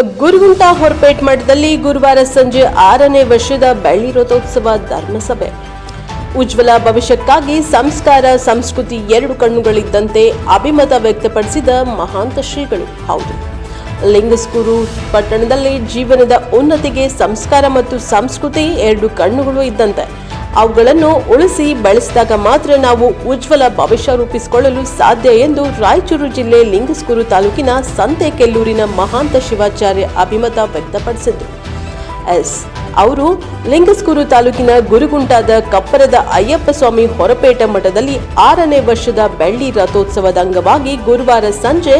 ಗುರುಗುಂಟ ಹೊರಪೇಟ್ ಮಠದಲ್ಲಿ ಗುರುವಾರ ಸಂಜೆ ಆರನೇ ವರ್ಷದ ಬೆಳ್ಳಿ ರಥೋತ್ಸವ ಧರ್ಮಸಭೆ. ಉಜ್ವಲ ಭವಿಷ್ಯಕ್ಕಾಗಿ ಸಂಸ್ಕಾರ, ಸಂಸ್ಕೃತಿ ಎರಡು ಕಣ್ಣುಗಳಿದ್ದಂತೆ ಅಭಿಮತ ವ್ಯಕ್ತಪಡಿಸಿದ ಮಹಾಂತ ಶ್ರೀಗಳು. ಹೌದು. ಲಿಂಗಸ್ಕೂರು ಪಟ್ಟಣದಲ್ಲಿ ಜೀವನದ ಉನ್ನತಿಗೆ ಸಂಸ್ಕಾರ ಮತ್ತು ಸಂಸ್ಕೃತಿ ಎರಡು ಕಣ್ಣುಗಳು ಇದ್ದಂತೆ. ಅವುಗಳನ್ನು ಉಳಿಸಿ ಬೆಳೆಸಿದಾಗ ಮಾತ್ರ ನಾವು ಉಜ್ವಲ ಭವಿಷ್ಯ ರೂಪಿಸಿಕೊಳ್ಳಲು ಸಾಧ್ಯ ಎಂದು ರಾಯಚೂರು ಜಿಲ್ಲೆ ಲಿಂಗಸ್ಕೂರು ತಾಲೂಕಿನ ಸಂತೆಕೆಲ್ಲೂರಿನ ಮಹಾಂತ ಶಿವಾಚಾರ್ಯ ಅಭಿಮತ ವ್ಯಕ್ತಪಡಿಸಿದರು. ಎಸ್, ಅವರು ಲಿಂಗಸ್ಕೂರು ತಾಲೂಕಿನ ಗುರುಗುಂಟಾದ ಕಪ್ಪರದ ಅಯ್ಯಪ್ಪ ಸ್ವಾಮಿ ಹೊರಪೇಟ ಮಠದಲ್ಲಿ ಆರನೇ ವರ್ಷದ ಬೆಳ್ಳಿ ರಥೋತ್ಸವದ ಅಂಗವಾಗಿ ಗುರುವಾರ ಸಂಜೆ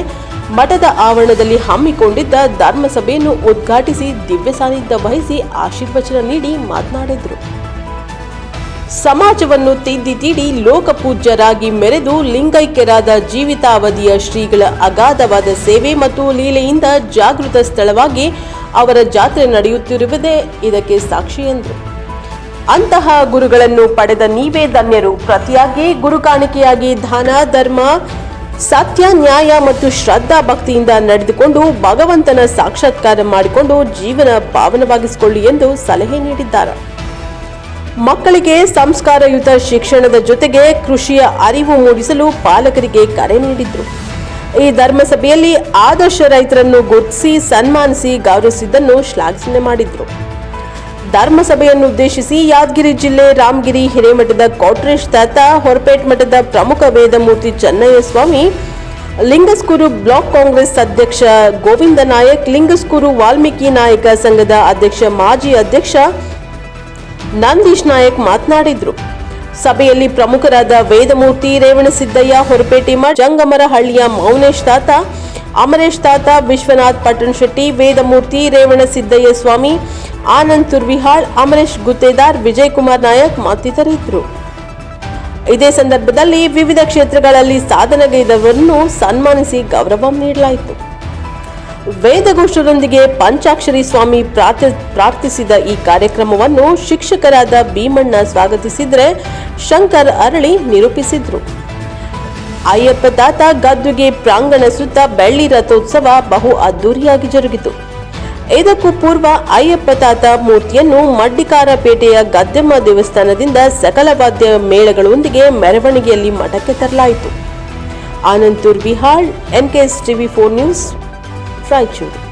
ಮಠದ ಆವರಣದಲ್ಲಿ ಹಮ್ಮಿಕೊಂಡಿದ್ದ ಧರ್ಮಸಭೆಯನ್ನು ಉದ್ಘಾಟಿಸಿ ದಿವ್ಯ ಸಾನ್ನಿಧ್ಯ ವಹಿಸಿ ಆಶೀರ್ವಚನ ನೀಡಿ ಮಾತನಾಡಿದರು. ಸಮಾಜವನ್ನು ತಿದ್ದಿ ತೀಡಿ ಲೋಕಪೂಜ್ಯರಾಗಿ ಮೆರೆದು ಲಿಂಗೈಕ್ಯರಾದ ಜೀವಿತಾವಧಿಯ ಶ್ರೀಗಳ ಅಗಾಧವಾದ ಸೇವೆ ಮತ್ತು ಲೀಲೆಯಿಂದ ಜಾಗೃತ ಸ್ಥಳವಾಗಿ ಅವರ ಜಾತ್ರೆ ನಡೆಯುತ್ತಿರುವುದೇ ಇದಕ್ಕೆ ಸಾಕ್ಷಿ ಎಂದರು ಅಂತಹ ಗುರುಗಳನ್ನು ಪಡೆದ ನೀವೇ ಧನ್ಯರು. ಪ್ರತಿಯಾಗಿ ಗುರು ಕಾಣಿಕೆಯಾಗಿ ದಾನ, ಧರ್ಮ, ಸತ್ಯ, ನ್ಯಾಯ ಮತ್ತು ಶ್ರದ್ಧಾ ಭಕ್ತಿಯಿಂದ ನಡೆದುಕೊಂಡು ಭಗವಂತನ ಸಾಕ್ಷಾತ್ಕಾರ ಮಾಡಿಕೊಂಡು ಜೀವನ ಪಾವನವಾಗಿಸಿಕೊಳ್ಳಿ ಎಂದು ಸಲಹೆ ನೀಡಿದ್ದಾರೆ. ಮಕ್ಕಳಿಗೆ ಸಂಸ್ಕಾರಯುತ ಶಿಕ್ಷಣದ ಜೊತೆಗೆ ಕೃಷಿಯ ಅರಿವು ಮೂಡಿಸಲು ಪಾಲಕರಿಗೆ ಕರೆ ನೀಡಿದ್ರು. ಈ ಧರ್ಮಸಭೆಯಲ್ಲಿ ಆದರ್ಶ ರೈತರನ್ನು ಗುರುತಿಸಿ ಸನ್ಮಾನಿಸಿ ಗೌರವಿಸಿದ್ದನ್ನು ಶ್ಲಾಘನೆ ಮಾಡಿದ್ರು. ಧರ್ಮಸಭೆಯನ್ನು ಉದ್ದೇಶಿಸಿ ಯಾದಗಿರಿ ಜಿಲ್ಲೆ ರಾಮಗಿರಿ ಹಿರೇಮಠದ ಕೋಟ್ರೇಶ್ ತಾತ, ಹೊರಪೇಟ್ ಮಠದ ಪ್ರಮುಖ ವೇದಮೂರ್ತಿ ಚೆನ್ನಯ್ಯ ಸ್ವಾಮಿ ಲಿಂಗಸ್ಕೂರು ಬ್ಲಾಕ್ ಕಾಂಗ್ರೆಸ್ ಅಧ್ಯಕ್ಷ ಗೋವಿಂದ ನಾಯಕ್, ಲಿಂಗಸ್ಕೂರು ವಾಲ್ಮೀಕಿ ನಾಯಕ ಸಂಘದ ಅಧ್ಯಕ್ಷ, ಮಾಜಿ ಅಧ್ಯಕ್ಷ ನಂದೀಶ್ ನಾಯಕ್ ಮಾತನಾಡಿದ್ರು. ಸಭೆಯಲ್ಲಿ ಪ್ರಮುಖರಾದ ವೇದಮೂರ್ತಿ ರೇವಣಸಿದ್ದಯ್ಯ ಹೊರಪೇಟಿ ಮಠ, ಜಂಗಮರಹಳ್ಳಿಯ ಮೌನೇಶ್ ತಾತ, ಅಮರೇಶ್ ತಾತ, ವಿಶ್ವನಾಥ್ ಪಟ್ಟಣ ಶೆಟ್ಟಿ, ವೇದಮೂರ್ತಿ ರೇವಣಸಿದ್ದಯ್ಯ ಸ್ವಾಮಿ, ಆನಂದ್ ತುರ್ವಿಹಾಳ್, ಅಮರೇಶ್ ಗುತ್ತೇದಾರ್ ವಿಜಯ್ ಕುಮಾರ್ ನಾಯಕ್ ಮತ್ತಿತರಿದ್ದರು. ಇದೇ ಸಂದರ್ಭದಲ್ಲಿ ವಿವಿಧ ಕ್ಷೇತ್ರಗಳಲ್ಲಿ ಸಾಧನೆಗೈದವರನ್ನು ಸನ್ಮಾನಿಸಿ ಗೌರವ ನೀಡಲಾಯಿತು. ವೇದಘೋಷರೊಂದಿಗೆ ಪಂಚಾಕ್ಷರಿ ಸ್ವಾಮಿ ಪ್ರಾರ್ಥ- ಪ್ರಾರ್ಥಿಸಿದ ಈ ಕಾರ್ಯಕ್ರಮವನ್ನು ಶಿಕ್ಷಕರಾದ ಭೀಮಣ್ಣ ಸ್ವಾಗತಿಸಿದ್ರೆ ಶಂಕರ್ ಅರಳಿ ನಿರೂಪಿಸಿದ್ರು. ಅಯ್ಯಪ್ಪ ತಾತ ಗದ್ದುಗೆ ಪ್ರಾಂಗಣ ಸುತ್ತ ಬೆಳ್ಳಿ ರಥೋತ್ಸವ ಬಹು ಅದ್ದೂರಿಯಾಗಿ ಜರುಗಿತು. ಇದಕ್ಕೂ ಪೂರ್ವ ಅಯ್ಯಪ್ಪ ತಾತ ಮೂರ್ತಿಯನ್ನು ಮಡ್ಡಿಕಾರಪೇಟೆಯ ಗದ್ದೆಮ್ಮ ದೇವಸ್ಥಾನದಿಂದ ಸಕಲವಾದ್ಯ ಮೇಳಗಳೊಂದಿಗೆ ಮೆರವಣಿಗೆಯಲ್ಲಿ ಮಠಕ್ಕೆ ತರಲಾಯಿತು. Anandur Bihal NKS TV four news. Raichur